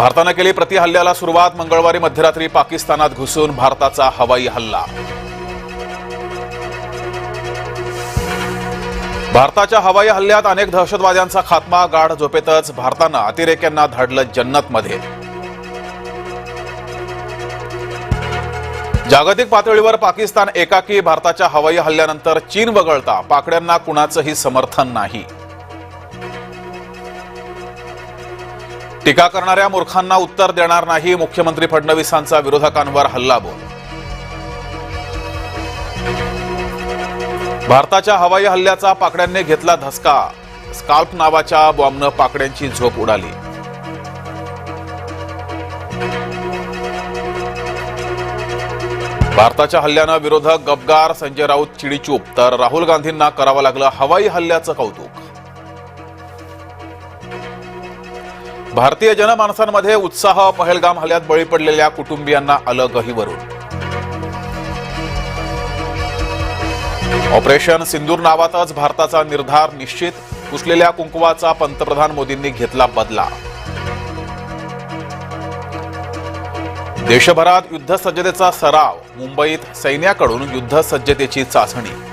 भारतानं केली प्रतिहल्ल्याला सुरुवात मंगळवारी मध्यरात्री पाकिस्तानात घुसून भारताचा हवाई हल्ला. भारताच्या हवाई हल्ल्यात अनेक दहशतवाद्यांचा खात्मा गाढ झोपेतच भारतानं अतिरेक्यांना धाडलं जन्नतमध्ये. जागतिक पातळीवर पाकिस्तान एकाकी भारताच्या हवाई हल्ल्यानंतर चीन वगळता पाकड्यांना कुणाचंही समर्थन नाही. टीका करणाऱ्या मूर्खांना उत्तर देणार नाही मुख्यमंत्री फडणवीसांचा विरोधकांवर हल्लाबोल. भारताच्या हवाई हल्ल्याचा पाकड्यांनी घेतला धसका. स्काल्प नावाच्या बॉम्बनं पाकड्यांची झोप उडाली. भारताच्या हल्ल्यानं विरोधक गबगार संजय राऊत चिडीचूप तर राहुल गांधींना करावं लागलं हवाई हल्ल्याचं कौतुक. भारतीय जनमानसांमध्ये उत्साह पहलगाम हल्ल्यात बळी पडलेल्या कुटुंबियांना आलं गहीवरून ऑपरेशन सिंदूर नावातच भारताचा निर्धार निश्चित पुसलेल्या कुंकुवाचा पंतप्रधान मोदींनी घेतला बदला. देशभरात युद्धसज्जतेचा सराव मुंबईत सैन्याकडून युद्धसज्जतेची चाचणी.